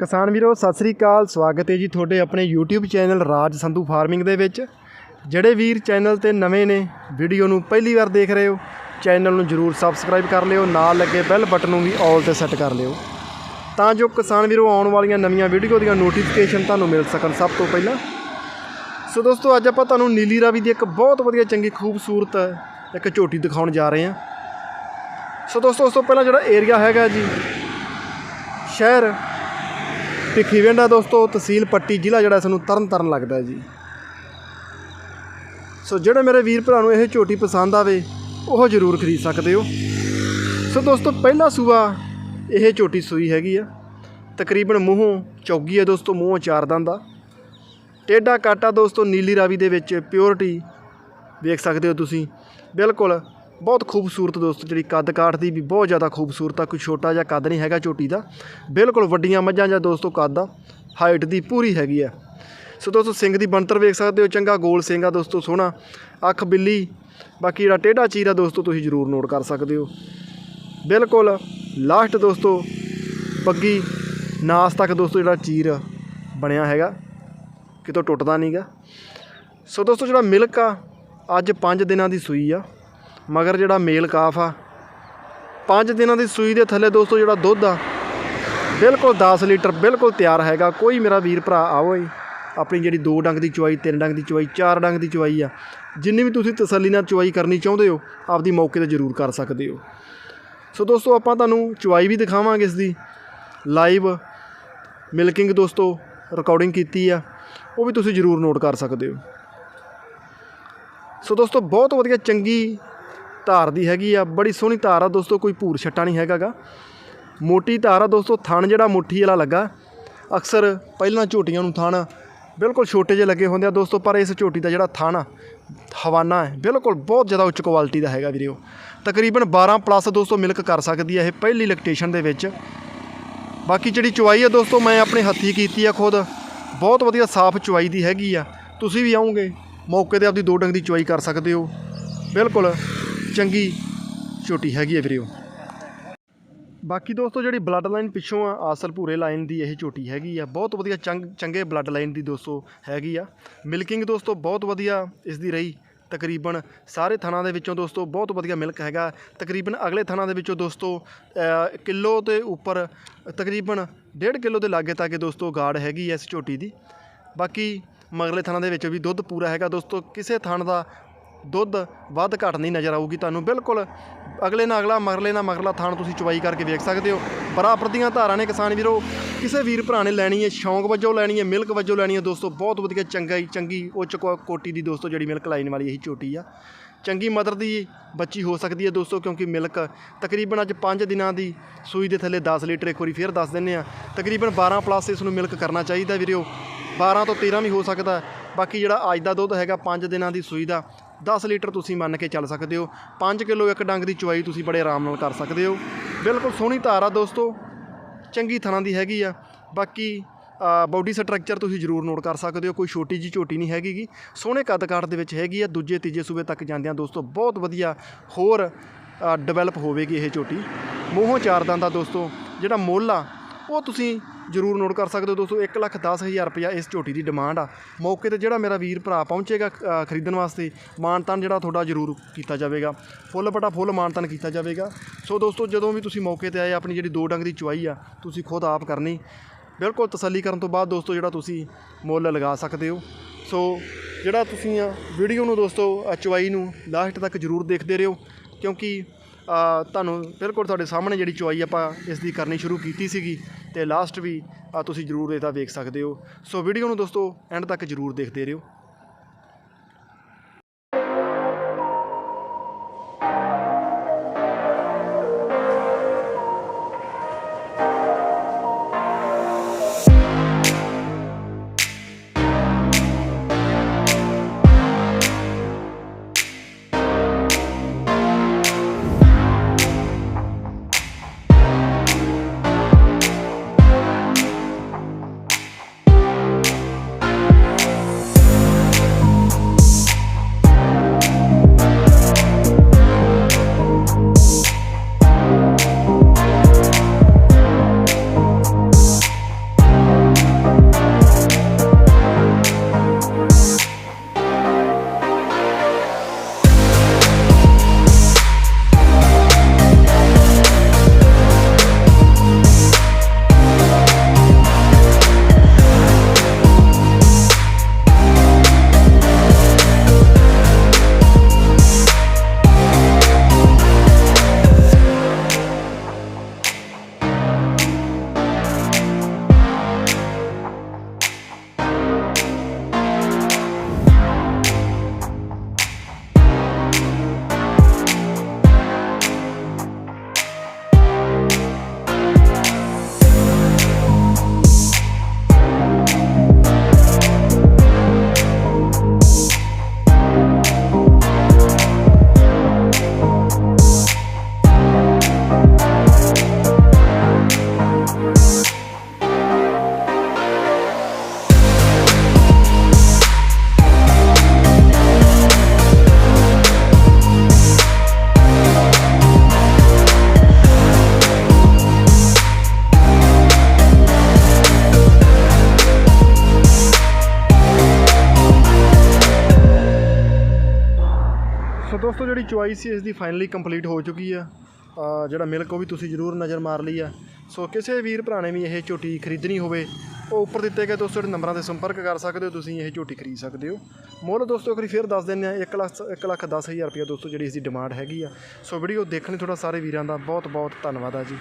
ਕਿਸਾਨ ਵੀਰੋ, ਸਤਿ ਸ੍ਰੀ ਅਕਾਲ। ਸਵਾਗਤ ਹੈ ਜੀ ਤੁਹਾਡੇ ਆਪਣੇ YouTube channel Raj Sandhu farming ਦੇ ਵਿੱਚ। ਜਿਹੜੇ ਵੀਰ ਚੈਨਲ ਤੇ ਨਵੇਂ ਨੇ, ਵੀਡੀਓ ਨੂੰ ਪਹਿਲੀ ਵਾਰ ਦੇਖ ਰਹੇ ਹੋ, ਚੈਨਲ ਨੂੰ ਜਰੂਰ ਸਬਸਕ੍ਰਾਈਬ ਕਰ ਲਿਓ, ਨਾਲ ਲੱਗੇ ਬੈਲ ਬਟਨ ਨੂੰ ਵੀ ਆਲ ਤੇ ਸੈੱਟ ਕਰ ਲਿਓ। ਤਾਂ ਜੋ ਕਿਸਾਨ ਵੀਰੋ, ਆਉਣ ਵਾਲੀਆਂ ਨਵੀਆਂ ਵੀਡੀਓ ਦੀਆਂ ਨੋਟੀਫਿਕੇਸ਼ਨ ਤੁਹਾਨੂੰ ਮਿਲ ਸਕਣ ਸਭ ਤੋਂ ਪਹਿਲਾਂ। ਸੋ ਦੋਸਤੋ, ਅੱਜ ਆਪਾਂ ਤੁਹਾਨੂੰ ਨੀਲੀ ਰਾਵੀ ਦੀ ਇੱਕ ਬਹੁਤ ਵਧੀਆ, ਚੰਗੀ, ਖੂਬਸੂਰਤ ਇੱਕ ਝੋਟੀ ਦਿਖਾਉਣ ਜਾ ਰਹੇ ਹਾਂ। ਸੋ ਦੋਸਤੋ, ਉਸ ਤੋਂ ਪਹਿਲਾਂ ਜਿਹੜਾ ਏਰੀਆ ਹੈਗਾ ਜੀ, ਸ਼ਹਿਰ ਭਿੱਖੀਵਿੰਡ ਆ ਦੋਸਤੋ, ਤਹਿਸੀਲ ਪੱਟੀ, ਜ਼ਿਲ੍ਹਾ ਜਿਹੜਾ ਸਾਨੂੰ ਤਰਨ ਤਾਰਨ ਲੱਗਦਾ ਜੀ। ਸੋ ਜਿਹੜੇ ਮੇਰੇ ਵੀਰ ਭਰਾ ਨੂੰ ਇਹ ਝੋਟੀ ਪਸੰਦ ਆਵੇ, ਉਹ ਜ਼ਰੂਰ ਖਰੀਦ ਸਕਦੇ ਹੋ। ਸੋ ਦੋਸਤੋ, ਪਹਿਲਾ ਸੂਆ ਇਹ ਝੋਟੀ ਸੂਈ ਹੈਗੀ ਆ। ਤਕਰੀਬਨ ਮੂੰਹੋਂ ਚੌਗੀ ਹੈ ਦੋਸਤੋ, ਮੂੰਹੋਂ ਚਾਰ ਦਾ ਟੇਡਾ ਕਾਟਾ ਦੋਸਤੋ, ਨੀਲੀ ਰਾਵੀ ਦੇ ਵਿੱਚ ਪਿਓਰਿਟੀ ਵੇਖ ਸਕਦੇ ਹੋ ਤੁਸੀਂ। ਬਿਲਕੁਲ ਬਹੁਤ ਖੂਬਸੂਰਤ ਦੋਸਤੋ, ਜਿਹੜੀ ਕੱਦ ਕਾਠ ਦੀ ਵੀ ਬਹੁਤ ਜ਼ਿਆਦਾ ਖੂਬਸੂਰਤ ਆ, ਕੋਈ ਛੋਟਾ ਜਿਹਾ ਕੱਦ ਨਹੀਂ ਹੈਗਾ ਝੋਟੀ ਦਾ। ਬਿਲਕੁਲ ਵੱਡੀਆਂ ਮੱਝਾਂ ਜਾਂ ਦੋਸਤੋ ਕੱਦ ਆ ਹਾਈਟ ਦੀ ਪੂਰੀ ਹੈਗੀ ਆ। ਸੋ ਦੋਸਤੋ, ਸਿੰਘ ਦੀ ਬਣਤਰ ਵੇਖ ਸਕਦੇ ਹੋ, ਚੰਗਾ ਗੋਲ ਸਿੰਘ ਆ ਦੋਸਤੋ, ਸੋਹਣਾ, ਅੱਖ ਬਿੱਲੀ, ਬਾਕੀ ਜਿਹੜਾ ਟੇਢਾ ਚੀਰ ਆ ਦੋਸਤੋ, ਤੁਸੀਂ ਜ਼ਰੂਰ ਨੋਟ ਕਰ ਸਕਦੇ ਹੋ। ਬਿਲਕੁਲ ਲਾਸਟ ਦੋਸਤੋ, ਪੱਗੀ ਨਾਸ ਤੱਕ ਦੋਸਤੋ, ਜਿਹੜਾ ਚੀਰ ਬਣਿਆ ਹੈਗਾ, ਕਿਤੋਂ ਟੁੱਟਦਾ ਨਹੀਂਗਾ ਸੋ ਦੋਸਤੋ, ਜਿਹੜਾ ਮਿਲਕ ਆ, ਅੱਜ 5 ਦਿਨਾਂ ਦੀ ਸੂਈ ਆ। ਮਗਰ ਜਿਹੜਾ ਮੇਲ ਕਾਫ ਆ 5 ਦਿਨਾਂ ਦੀ ਸੂਈ ਦੇ ਥੱਲੇ ਦੋਸਤੋ ਜਿਹੜਾ ਦੁੱਧ ਆ, ਬਿਲਕੁਲ 10 ਲੀਟਰ ਬਿਲਕੁਲ ਤਿਆਰ ਹੈਗਾ। ਕੋਈ ਮੇਰਾ ਵੀਰ ਭਰਾ ਆਓ ਜੀ ਆਪਣੀ ਜਿਹੜੀ ਦੋ ਡੰਗ ਦੀ ਚੁਆਈ, ਤਿੰਨ ਡੰਗ ਦੀ ਚੁਆਈ, ਚਾਰ ਡੰਗ ਦੀ ਚੁਆਈ ਆ, ਜਿੰਨੀ ਵੀ ਤੁਸੀਂ ਤਸੱਲੀ ਨਾਲ ਚੁਆਈ ਕਰਨੀ ਚਾਹੁੰਦੇ ਹੋ, ਆਪਦੀ ਮੌਕੇ ਤੇ ਜ਼ਰੂਰ ਕਰ ਸਕਦੇ ਹੋ। ਸੋ ਦੋਸਤੋ ਆਪਾਂ ਤੁਹਾਨੂੰ ਚੁਆਈ ਵੀ ਦਿਖਾਵਾਂਗੇ ਇਸ ਦੀ, ਲਾਈਵ ਮਿਲਕਿੰਗ ਦੋਸਤੋ ਰਿਕਾਰਡਿੰਗ ਕੀਤੀ ਆ, ਉਹ ਵੀ ਤੁਸੀਂ ਜ਼ਰੂਰ ਨੋਟ ਕਰ ਸਕਦੇ ਹੋ। ਸੋ ਦੋਸਤੋ ਬਹੁਤ ਵਧੀਆ ਚੰਗੀ ਧਾਰ ਦੀ ਹੈਗੀ ਆ, ਬੜੀ ਸੋਹਣੀ ਧਾਰ ਆ ਦੋਸਤੋ, ਕੋਈ ਭੂਰ ਛੱਟਾ ਨਹੀਂ ਹੈਗਾਗਾ ਮੋਟੀ ਧਾਰ ਆ ਦੋਸਤੋ, ਥਣ ਜਿਹੜਾ ਮੁੱਠੀ ਵਾਲਾ ਲੱਗਾ, ਅਕਸਰ ਪਹਿਲਾਂ ਝੋਟੀਆਂ ਨੂੰ ਥਣ ਬਿਲਕੁਲ ਛੋਟੇ ਜਿਹੇ ਲੱਗੇ ਹੁੰਦੇ ਆ ਦੋਸਤੋ, ਪਰ ਇਸ ਝੋਟੀ ਦਾ ਜਿਹੜਾ ਥਣ ਆ, ਹਵਾਨਾ ਹੈ, ਬਿਲਕੁਲ ਬਹੁਤ ਜ਼ਿਆਦਾ ਉੱਚ ਕੁਆਲਿਟੀ ਦਾ ਹੈਗਾ ਵੀਰਿਓ। ਤਕਰੀਬਨ 12 ਪਲੱਸ ਦੋਸਤੋ ਮਿਲਕ ਕਰ ਸਕਦੀ ਹੈ ਇਹ ਪਹਿਲੀ ਲੈਕਟੇਸ਼ਨ ਦੇ ਵਿੱਚ। ਬਾਕੀ ਜਿਹੜੀ ਚੁਆਈ ਆ ਦੋਸਤੋ, ਮੈਂ ਆਪਣੇ ਹੱਥੀ ਕੀਤੀ ਆ ਖੁਦ। ਬਹੁਤ ਵਧੀਆ ਸਾਫ਼ ਚੁਆਈ ਦੀ ਹੈਗੀ ਆ। ਤੁਸੀਂ ਵੀ ਆਉਂਗੇ ਮੌਕੇ ਤੇ ਆਪਦੀ ਦੋ ਡੰਗ ਦੀ ਚੁਆਈ ਕਰ ਸਕਦੇ ਹੋ। ਬਿਲਕੁਲ ਚੰਗੀ ਝੋਟੀ ਹੈਗੀ ਹੈ ਵੀਰਿਓ ਬਾਕੀ ਦੋਸਤੋ ਜਿਹੜੀ ਬਲੱਡ ਲਾਈਨ ਪਿੱਛੋਂ ਆ ਆਸਲ ਭੂਰੇ ਲਾਈਨ ਦੀ ਇਹ ਝੋਟੀ ਹੈਗੀ ਆ। ਬਹੁਤ ਵਧੀਆ ਚੰਗ ਚੰਗੇ ਬਲੱਡ ਲਾਈਨ ਦੀ ਦੋਸਤੋ ਹੈਗੀ ਆ। ਮਿਲਕਿੰਗ ਦੋਸਤੋ ਬਹੁਤ ਵਧੀਆ ਇਸ ਦੀ ਰਹੀ ਤਕਰੀਬਨ ਸਾਰੇ ਥਾਣਾ ਦੇ ਵਿੱਚੋਂ ਦੋਸਤੋ ਬਹੁਤ ਵਧੀਆ ਮਿਲਕ ਹੈਗਾ। ਤਕਰੀਬਨ ਅਗਲੇ ਥਾਣਾ ਦੇ ਵਿੱਚੋਂ ਦੋਸਤੋ ਅ, ਕਿਲੋ ਦੇ ਉੱਪਰ ਤਕਰੀਬਨ 1.5 ਕਿਲੋ ਦੇ ਲਾਗੇ ਤੱਕ ਦੋਸਤੋ ਗਾੜ ਹੈਗੀ ਐ ਇਸ ਝੋਟੀ ਦੀ। ਬਾਕੀ ਮਗਲੇ ਥਾਣਾ ਦੇ ਵਿੱਚ ਵੀ ਦੁੱਧ ਪੂਰਾ ਹੈਗਾ ਦੋਸਤੋ। ਕਿਸੇ ਥਾਣ ਦਾ ਦੁੱਧ ਵੱਧ ਘੱਟ ਨਹੀਂ ਨਜ਼ਰ ਆਊਗੀ ਤੁਹਾਨੂੰ, ਬਿਲਕੁਲ। ਅਗਲੇ ਨਾਲ ਅਗਲਾ, ਮਗਰਲੇ ਨਾਲ ਮਗਰਲਾ ਥਾਣ ਤੁਸੀਂ ਚੁਵਾਈ ਕਰਕੇ ਵੇਖ ਸਕਦੇ ਹੋ। ਬਰਾਬਰ ਦੀਆਂ ਧਾਰਾਂ ਨੇ ਕਿਸਾਨ ਵੀਰੋ, ਕਿਸੇ ਵੀਰ ਭਰਾ ਨੇ ਲੈਣੀ ਹੈ, ਸ਼ੌਂਕ ਵਜੋਂ ਲੈਣੀ ਹੈ, ਮਿਲਕ ਵਜੋਂ ਲੈਣੀ ਹੈ। ਦੋਸਤੋ, ਬਹੁਤ ਵਧੀਆ, ਚੰਗਾ ਚੰਗੀ ਉੱਚ ਕੁਆ- ਕੋਟੀ ਦੀ ਦੋਸਤੋ ਜਿਹੜੀ ਮਿਲਕ ਲਾਈਨ ਵਾਲੀ ਇਹੀ ਚੋਟੀ ਆ। ਚੰਗੀ ਮਦਰ ਦੀ ਬੱਚੀ ਹੋ ਸਕਦੀ ਹੈ ਦੋਸਤੋ, ਕਿਉਂਕਿ ਮਿਲਕ ਤਕਰੀਬਨ ਅੱਜ 5 ਦਿਨਾਂ ਦੀ ਸੂਈ ਦੇ ਥੱਲੇ 10 ਲੀਟਰ ਇੱਕ ਵਾਰੀ ਫੇਰ ਦੱਸ ਦਿੰਨੇ ਆ ਤਕਰੀਬਨ 12 ਪਲੱਸ ਇਸ ਨੂੰ ਮਿਲਕ ਕਰਨਾ ਚਾਹੀਦਾ ਵੀਰਿਓ 12 ਤੋਂ 13 ਵੀ ਹੋ ਸਕਦਾ। ਬਾਕੀ ਜਿਹੜਾ ਅੱਜ ਦਾ ਦੁੱਧ ਹੈਗਾ 5 ਦਿਨਾਂ ਦੀ ਸੂਈ ਦਾ 10 ਲੀਟਰ ਤੁਸੀਂ ਮੰਨ ਕੇ ਚੱਲ ਸਕਦੇ ਹੋ। 5 ਕਿਲੋ ਇੱਕ ਡੰਗ ਦੀ ਚੁਆਈ ਤੁਸੀਂ ਬੜੇ ਆਰਾਮ ਨਾਲ ਕਰ ਸਕਦੇ ਹੋ। ਬਿਲਕੁਲ ਸੋਹਣੀ ਧਾਰ ਆ ਦੋਸਤੋ, ਚੰਗੀ ਥਣਾ ਦੀ ਹੈਗੀ ਆ। ਬਾਕੀ ਬਾਡੀ ਸਟਰਕਚਰ ਤੁਸੀਂ ਜ਼ਰੂਰ ਨੋਟ ਕਰ ਸਕਦੇ ਹੋ, ਕੋਈ ਛੋਟੀ ਜੀ ਝੋਟੀ ਨਹੀਂ ਹੈਗੀਗੀ। ਸੋਹਣੇ ਕੱਦ ਕਾਠ ਦੇ ਵਿੱਚ ਹੈਗੀ ਆ, ਦੂਜੇ ਤੀਜੇ ਸੂਬੇ ਤੱਕ ਜਾਂਦਿਆਂ ਦੋਸਤੋ, ਬਹੁਤ ਵਧੀਆ ਹੋਰ ਡਿਵੈਲਪ ਹੋਵੇਗੀ ਇਹ ਝੋਟੀ। ਮੂੰਹੋਂ ਚਾਰ ਦਾ ਦੋਸਤੋ, ਜਿਹੜਾ ਮੁੱਲ ਆ, ਉਹ ਤੁਸੀਂ ਜ਼ਰੂਰ ਨੋਟ ਕਰ ਸਕਦੇ ਹੋ ਦੋਸਤੋ 1 ਲੱਖ 10 ਹਜ਼ਾਰ ਰੁਪਇਆ ਇਸ ਝੋਟੀ ਦੀ ਡਿਮਾਂਡ ਆ। ਮੌਕੇ ਤੇ ਜਿਹੜਾ ਮੇਰਾ ਵੀਰ ਭਰਾ ਪਹੁੰਚੇਗਾ ਖਰੀਦਣ ਵਾਸਤੇ ਮਾਨਤਾਨ ਜਿਹੜਾ ਤੁਹਾਡਾ ਜ਼ਰੂਰ ਕੀਤਾ ਜਾਵੇਗਾ। ਫੁੱਲ ਬਟਾ ਫੁੱਲ ਮਾਨਤਾਨ ਕੀਤਾ ਜਾਵੇਗਾ। ਸੋ ਦੋਸਤੋ ਜਦੋਂ ਵੀ ਤੁਸੀਂ ਮੌਕੇ ਤੇ ਆਏ ਆਪਣੀ ਜਿਹੜੀ ਦੋ ਡੰਗ ਦੀ ਚੁਆਈ ਆ ਤੁਸੀਂ ਖੁਦ ਆਪ ਕਰਨੀ। ਬਿਲਕੁਲ ਤਸੱਲੀ ਕਰਨ ਤੋਂ ਬਾਅਦ ਦੋਸਤੋ ਜਿਹੜਾ ਤੁਸੀਂ ਮੁੱਲ ਲਗਾ ਸਕਦੇ ਹੋ। ਸੋ ਜਿਹੜਾ ਤੁਸੀਂ ਆ ਵੀਡੀਓ ਨੂੰ ਦੋਸਤੋ ਅ, ਚੁਆਈ ਨੂੰ ਲਾਸਟ ਤੱਕ ਜ਼ਰੂਰ ਦੇਖਦੇ ਰਹੋ ਕਿਉਂਕਿ ਤੁਹਾਨੂੰ ਬਿਲਕੁਲ ਤੁਹਾਡੇ ਸਾਹਮਣੇ ਜਿਹੜੀ ਚੁਆਈ ਆਪਾਂ ਇਸ ਦੀ ਕਰਨੀ ਸ਼ੁਰੂ ਕੀਤੀ ਸੀਗੀ ਤੇ ਲਾਸਟ ਵੀ ਤੁਸੀਂ ਜ਼ਰੂਰ ਇਹਦਾ ਵੇਖ ਸਕਦੇ ਹੋ। ਸੋ ਵੀਡੀਓ ਨੂੰ ਦੋਸਤੋ ਐਂਡ ਤੱਕ ਜ਼ਰੂਰ ਦੇਖਦੇ ਰਹੋ। ਸੋ ਦੋਸਤੋ ਜਿਹੜੀ ਚੁਆਈ ਸੀ ਇਸ ਦੀ ਫਾਈਨਲੀ ਕੰਪਲੀਟ ਹੋ ਚੁੱਕੀ ਆ। ਅ, ਜਿਹੜਾ ਮਿਲਕ ਉਹ ਵੀ ਤੁਸੀਂ ਜ਼ਰੂਰ ਨਜ਼ਰ ਮਾਰ ਲਈ ਆ। ਸੋ ਕਿਸੇ ਵੀਰ ਭਰਾ ਨੇ ਵੀ ਇਹ ਝੋਟੀ ਖਰੀਦਣੀ ਹੋਵੇ ਉਹ ਉੱਪਰ ਦਿੱਤੇ ਗਏ ਦੋਸਤੋ ਜਿਹੜੇ ਨੰਬਰਾਂ ਤੇ ਸੰਪਰਕ ਕਰ ਸਕਦੇ ਹੋ ਤੁਸੀਂ ਇਹ ਝੋਟੀ ਖਰੀਦ ਸਕਦੇ ਹੋ। ਮੁੱਲ ਦੋਸਤੋ ਇੱਕ ਵਾਰੀ ਫਿਰ ਦੱਸ ਦਿੰਦੇ ਆ 1 ਲੱਖ 1 ਲੱਖ 10 ਹਜ਼ਾਰ ਰੁਪਏ ਦੋਸਤੋ ਜਿਹੜੀ ਇਸ ਦੀ ਡਿਮਾਂਡ ਹੈਗੀ ਆ। ਸੋ ਵੀਡੀਓ ਦੇਖਣ ਤੁਹਾਡਾ ਸਾਰੇ ਵੀਰਾਂ ਦਾ ਬਹੁਤ ਬਹੁਤ ਧੰਨਵਾਦ ਆ ਜੀ।